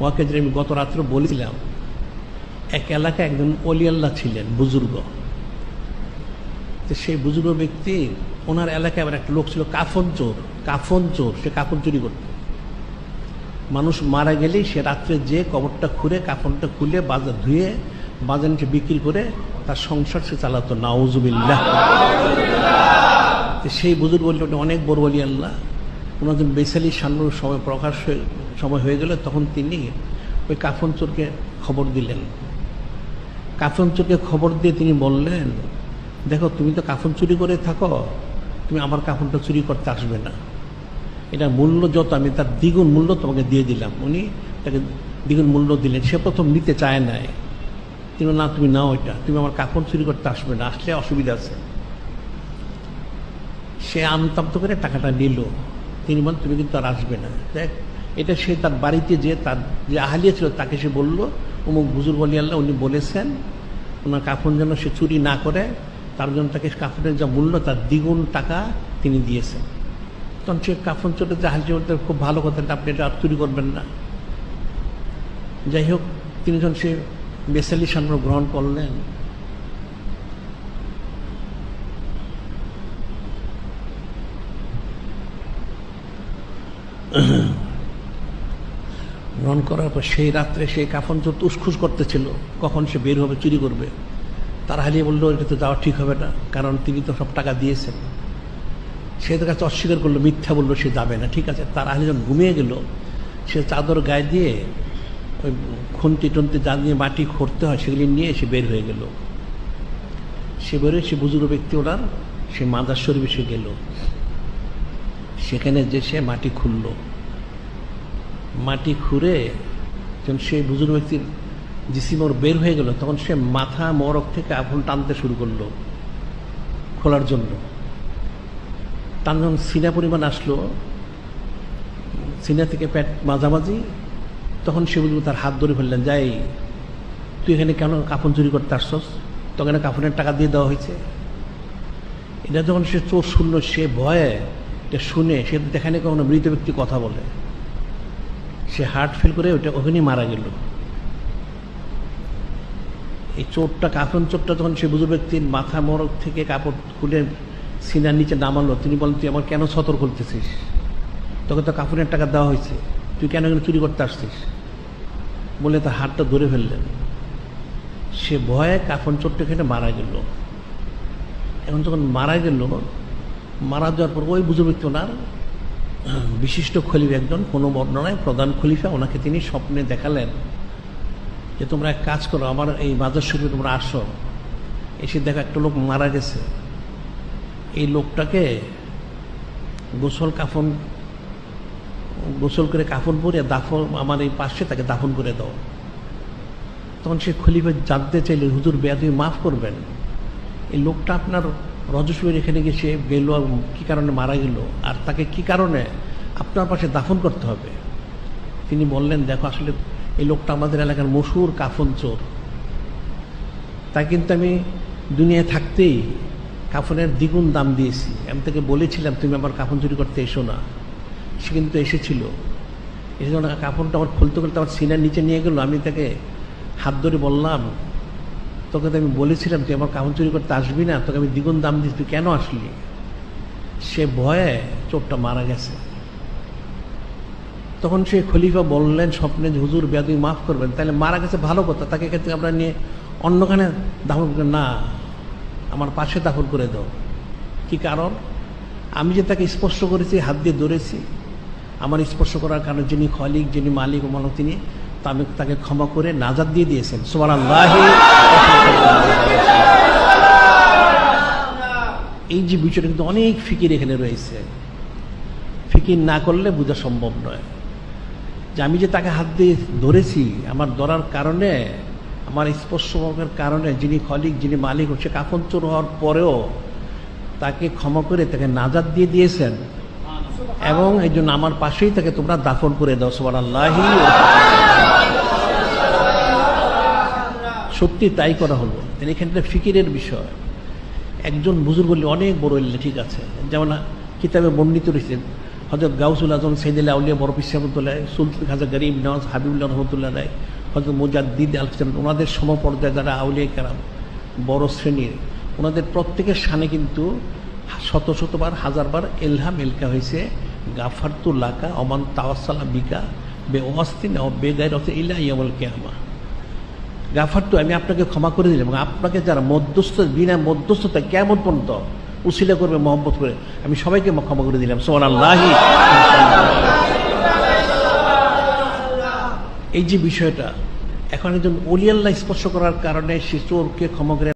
ওয়াকে যে আমি গত রাত্রে বলেছিলাম, এক এলাকায় একজন অলিয়াল্লা ছিলেন, বুজুর্গ। তো সেই বুজুর্গ ব্যক্তি, ওনার এলাকায় আবার একটা লোক ছিল কাফন চোর কাফন চোর, সে কাফন চুরি করত। মানুষ মারা গেলেই সে রাত্রে যে কবরটা খুলে, কাফনটা খুলে বাজার ধুয়ে, বাজার নিচে বিক্রি করে তার সংসার সে চালাতো। নাউজুবিল্লাহ। সেই বুজুর্গ বলল "ওটা অনেক বড় বলি আল্লাহ। ওনার বেসালি সান্নুর সময় প্রকাশ হয়ে সময় হয়ে গেল তখন তিনি ওই কাফন চোরকে খবর দিলেন। কাফন চোরকে খবর দিয়ে তিনি বললেন, দেখো, তুমি তো কাফন চুরি করে থাকো, তুমি আমার কাফনটা চুরি করতে আসবে না। এটা মূল্য যত, আমি তার দ্বিগুণ মূল্য তোমাকে দিয়ে দিলাম। উনি তাকে দ্বিগুণ মূল্য দিলেন। সে প্রথম নিতে চায় নাই। তিনি না, তুমি নাও এটা, তুমি আমার কাপড় চুরি করতে আসবে না, আসলে অসুবিধা আছে। সে আমতাপ্ত করে টাকাটা নিল। তিনি বলেন তুমি কিন্তু আর আসবে না। দেখ এটা সে তার বাড়িতে যে তার যে আহালিয়া ছিল, তাকে সে বলল, অমুক বুজুর্গ আলী আল্লাহ, উনি বলেছেন, ওনার কাফন যেন সে চুরি না করে, তার জন্য তাকে কাফনের যা মূল্য, তার দ্বিগুণ টাকা তিনি দিয়েছেন। তখন সে কাফন চোটে জাহাজ বলতে খুব ভালো কথা আপনি এটা আর চুরি করবেন না। যাই হোক তিনি যখন সে বেসালি সামনে গ্রহণ করলেন। গ্রহণ করার পর সেই রাত্রে সেই কাফন চোর তুসখুস করতেছিল, কখন সে বের হবে, চুরি করবে। তার হারিয়ে বলল, এটা তো যাওয়া ঠিক হবে না, কারণ তিনি তো সব টাকা দিয়েছেন। সে তার কাছে অস্বীকার করল, মিথ্যা বলল, সে যাবে না, ঠিক আছে। তার আহলে যখন ঘুমিয়ে গেল, সে চাদর গায়ে দিয়ে ওই খুন্তি টন্তি যা নিয়ে মাটি খুঁড়তে হয়, সেগুলি নিয়ে সে বের হয়ে গেল। সে বেরোয় সে বুজুর্গ ব্যক্তি ওনার, সে মাদার শরীফে সে গেল। সেখানে যে সে মাটি খুলল। মাটি খুঁড়ে যখন সেই বুজুর্গ ব্যক্তির জিসিম ওর বের হয়ে গেল, তখন সে মাথা, মরক থেকে আফুল টানতে শুরু করল খোলার জন্য। তার যখন সিনা পরিমাণ আসলো, সিনা থেকে প্যাট মাঝামাঝি, তখন সে বুঝলো তার হাত ধরে ফেললেন যাই, তুই এখানে কেন কাফন চুরি করতে আসছস? তখন কাফনের টাকা দিয়ে দেওয়া হয়েছে? এটা যখন সে চোর শুনলো, সে ভয়ে এটা শুনে, সে দেখানে কখনো মৃত ব্যক্তি কথা বলে। সে হার্ট ফেল করে ওটা ওখানেই মারা গেল। এই চোরটা কাফন চোরটা যখন সে বুঝু ব্যক্তির মাথা মরক থেকে কাপড় খুলে সিনার নিচে নামালো, তিনি বলেন তুই আমার কেন সতর করতেছিস তোকে তো কাপড়ের টাকা দেওয়া হয়েছে। তুই কেন এখানে চুরি করতে আসছিস? বলে তার হাতটা ধরে ফেললেন। সে ভয়ে কাফন চোরটা এখানে মারা গেল। এখন যখন মারা গেল, মারা যাওয়ার পর ওই বুঝু ব্যক্তি ওনার বিশিষ্ট খলিফা একজন, কোনো বর্ণনায় প্রধান খলিফা ওনাকে তিনি স্বপ্নে দেখালেন যে তোমরা এক কাজ করো, আমার এই বাজার শরীফে তোমরা আসো। এসে দেখো একটা লোক মারা গেছে। এই লোকটাকে গোসল কাফন, গোসল করে কাফন পরে দাফন, আমার এই পাশে তাকে দাফন করে দাও। তখন সে খলিফা জানতে চাইলে, হুজুর বেয়াদি মাফ করবেন। এই লোকটা আপনার রজস্বীর এখানে গিয়ে সে গেল কী কারণে মারা গেল আর তাকে কি কারণে আপনার পাশে দাফন করতে হবে? তিনি বললেন, দেখো, আসলে এই লোকটা আমাদের এলাকার মশুর কাফন চোর। তা কিন্তু আমি দুনিয়ায় থাকতেই কাফনের দ্বিগুণ দাম দিয়েছি। আমি তাকে বলেছিলাম, তুমি আমার কাফন চুরি করতে এসো না। সে কিন্তু এসেছিল। এসে যখন কাপড়টা আমার খুলতে খুলতে আমার সিনার নিচে নিয়ে গেলো, আমি তাকে হাত ধরে বললাম তোকে তো আমি বলেছিলাম, তুই আমার কাপড় চুরি করতে আসবি না, তোকে আমি দ্বিগুণ দাম দিচ্ছি তুই কেন আসলি? সে ভয়ে চোরটা মারা গেছে। তখন সে খলিফা বললেন, স্বপ্নে হুজুর বেয়াদি মাফ করবেন, তাহলে মারা গেছে ভালো কথা, তাকে ক্ষেত্রে আমরা নিয়ে অন্যখানে দাফন করে, না, আমার পাশে দাফন করে দাও। কি কারণ? আমি যে তাকে স্পর্শ করেছি, হাত দিয়ে ধরেছি, আমার স্পর্শ করার কারণে যিনি খলিক, যিনি মালিক ও মানব তিনি আমি তাকে ক্ষমা করে নাজাদ দিয়ে দিয়েছেন। সোমান আল্লাহ এই যে বিষয়টা কিন্তু অনেক ফিকির এখানে রয়েছে। ফিকির না করলে বোঝা সম্ভব নয়। যে আমি যে তাকে হাত দিয়ে ধরেছি, আমার ধরার কারণে, আমার স্পর্শের কারণে, যিনি খলিক, যিনি মালিক হচ্ছে কাফন চোর হওয়ার পরেও তাকে ক্ষমা করে তাকে নাজাদ দিয়ে দিয়েছেন। এবং এই জন্য আমার পাশেই তাকে তোমরা দাফন করে দাও সবার আল্লাহি সত্যি তাই করা হলো। তিনি এখানটা ফিকিরের বিষয়। একজন বুজুর্গ অনেক বড় এলে ঠিক আছে। যেমন কিতাবে বর্ণিত রয়েছে হজরত গাউসুল আজম সৈদুল্লাহ আউলিয়া, বড় পিস রহমতুল্লাহ সুলতান খাজা গরিব, নওয়াজ হাবিবুল্লাহ রহমতুল্লাহ রায় হজরত মুজাদ্দিদ আল ইসলাম ওনাদের সমপর্যায়ে যারা আউলিয়া কারাম, বড় শ্রেণির, ওনাদের প্রত্যেকের সানে কিন্তু শত, শতবার, হাজারবার এলহাম এলকা হয়েছে। গাফারতুল্লাকা অমান তাওয়াসালা বিকা, বে অস্তিন ইলা ইয়ামল আমি আপনাকে ক্ষমা করে দিলাম আপনাকে যারা মধ্যস্থ, বিনা মধ্যস্থতা কেমন পর্যন্ত করবে মোহাম্মত করে, আমি সবাইকে ক্ষমা করে দিলাম। সোমান আল্লাহি এই যে বিষয়টা, এখন একজন অলিয়াল্লাহ স্পর্শ করার কারণে চোরকে ক্ষমা করে